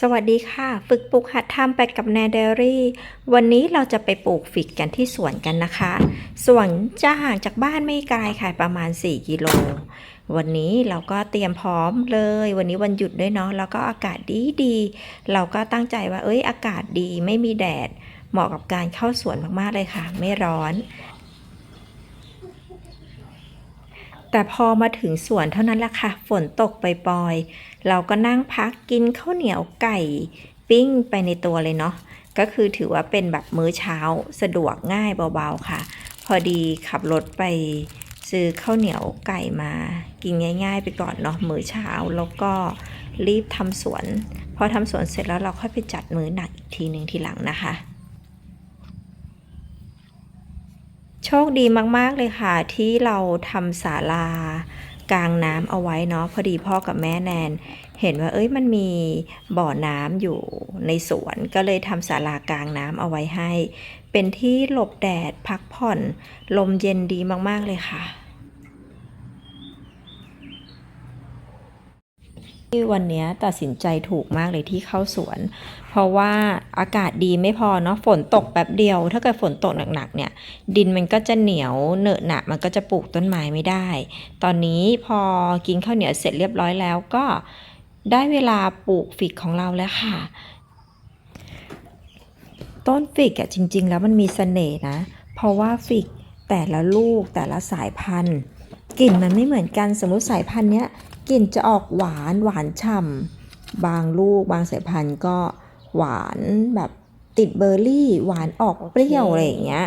สวัสดีค่ะ ฝึกปลูกหัดทำไปกับแนเดรี่ วันนี้เราจะไปปลูกฟิกกันที่สวนกันนะคะ สวนจะห่างจากบ้านไม่ไกลค่ะประมาณ 4 กิโล วันนี้เราก็เตรียมพร้อมเลย วันนี้วันหยุดด้วยเนาะ แล้วก็อากาศดีดี เราก็ตั้งใจว่า เอ้ย อากาศดีไม่มีแดด เหมาะกับการเข้าสวนมากๆเลยค่ะ ไม่ร้อน แต่พอมาถึงสวนเท่านั้นละค่ะ ฝนตกปล่อยๆ เราก็นั่งพักกินข้าวเหนียวไก่ ปิ้งไปในตัวเลยเนาะ ก็คือถือว่าเป็นแบบมื้อเช้าสะดวกง่ายเบาๆค่ะ พอดีขับรถไปซื้อข้าวเหนียวไก่มา กินง่าย ๆ ไปก่อนเนาะมื้อเช้าแล้วก็รีบทำสวน พอทำสวนเสร็จแล้วเราค่อยไปจัดมื้อหนักอีกทีหนึ่งทีหลังนะคะ โชคดีมาก ๆ เลยค่ะ ที่เราทำศาลากลางน้ำเอาไว้เนาะพอดีพ่อกับแม่แนน เห็นว่าเอ้ยมันมีบ่อน้ำอยู่ในสวนก็เลยทำศาลากลางน้ำเอาไว้ให้ เป็นที่หลบแดดพักผ่อน ลมเย็นดีมาก ๆ เลยค่ะ ที่วันนี้ตัดสินใจถูกมากเลยที่เข้าสวน เพราะว่าอากาศดีไม่พอเนาะฝนตกแป๊บเดียว ถ้าเกิดฝนตกหนักๆเนี่ย ดินมันก็จะเหนียวเหนอะหนะมันก็จะปลูกต้นไม้ไม่ได้ ตอนนี้พอกินข้าวเหนียวเสร็จเรียบร้อยแล้วก็ได้เวลาปลูกฟิกของเราแล้วค่ะ ต้นฟิกอะจริง ๆ แล้วมันมีเสน่ห์นะ เพราะว่าฟิกแต่ละลูกแต่ละสายพันธุ์กลิ่นมันไม่เหมือนกันสมมติสายพันธุ์เนี้ย กลิ่นจะออกหวานหวานฉ่ำบางลูกบางสายพันธุ์ก็หวานแบบติดเบอร์รี่ หวานออกเปรี้ยวอะไรอย่างเงี้ย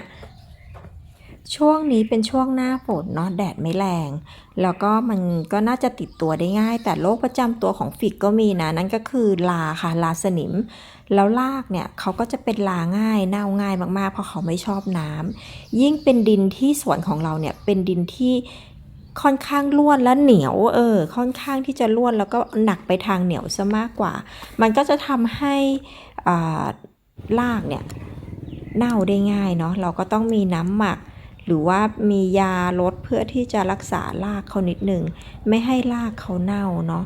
ช่วงนี้เป็นช่วงหน้าฝนเนาะแดดไม่แรง แล้วก็มันก็น่าจะติดตัวได้ง่าย แต่โรคประจำตัวของฟิกก็มีนะ นั่นก็คือลาค่ะลาสนิม แล้วรากเนี่ยเขาก็จะเป็นลาง่ายเน่าง่ายมากๆ เพราะเขาไม่ชอบน้ำยิ่งเป็นดินที่สวนของเราเนี่ยเป็นดินที่ ค่อนข้างร่วนและเหนียวเออค่อนข้างที่จะร่วนแล้วก็หนักไปทางเหนียวซะมากกว่า มันก็จะทำให้อ่ารากเนี่ยเน่าได้ง่ายเนาะเราก็ต้องมีน้ำหมัก หรือว่ามียาลดเพื่อที่จะรักษารากเขานิดหนึ่งไม่ให้รากเขาเน่าเนาะ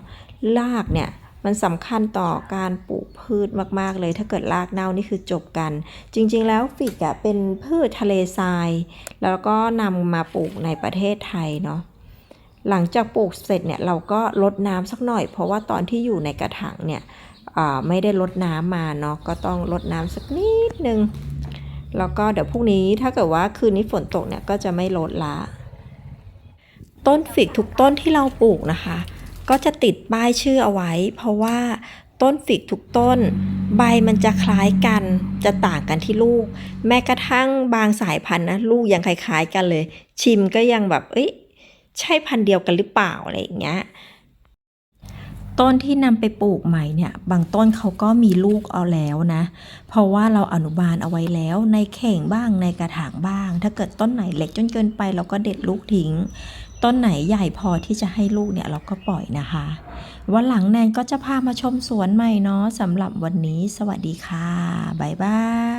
รากเนี่ยมันสำคัญต่อการปลูกพืชมาก ๆ เลย ถ้าเกิดรากเน่านี่คือจบกัน จริง ๆ แล้วฟิกอะเป็นพืชทะเลทราย แล้วก็นำมาปลูกในประเทศไทยเนาะ หลังจากปลูกเสร็จเนี่ยเราก็ลดน้ำสักหน่อย เพราะว่าตอนที่อยู่ในกระถางเนี่ยไม่ได้ลดน้ำมาเนาะก็ต้องลดน้ำสักนิดนึงแล้วก็เดี๋ยวพรุ่งนี้ถ้าเกิดว่าคืนนี้ฝนตกเนี่ยก็จะไม่ลดละ ต้นฟิกทุกต้นที่เราปลูกนะคะ ก็จะติดป้ายชื่อเอาไว้ เพราะว่าต้นฟิกทุกต้น ใบมันจะคล้ายกันจะต่างกันที่ลูก แม้กระทั่งบางสายพันธุ์นะลูกยังคล้ายๆกันเลย ชิมก็ยังแบบเอ้ย ใช่พันธุ์เดียวกันหรือเปล่าอะไรอย่างเงี้ยต้นที่นำไปปลูกใหม่เนี่ย บางต้นเขาก็มีลูกเอาแล้วนะ เพราะว่าเราอนุบาลเอาไว้แล้วในเข่งบ้างในกระถางบ้าง ถ้าเกิดต้นไหนเล็กจนเกินไป เราก็เด็ดลูกทิ้ง ต้นไหนใหญ่พอที่จะให้ลูกเนี่ยเราก็ปล่อยนะคะ วันหลังแนนก็จะพามาชมสวนใหม่เนาะสำหรับวันนี้ สวัสดีค่ะ บ๊ายบาย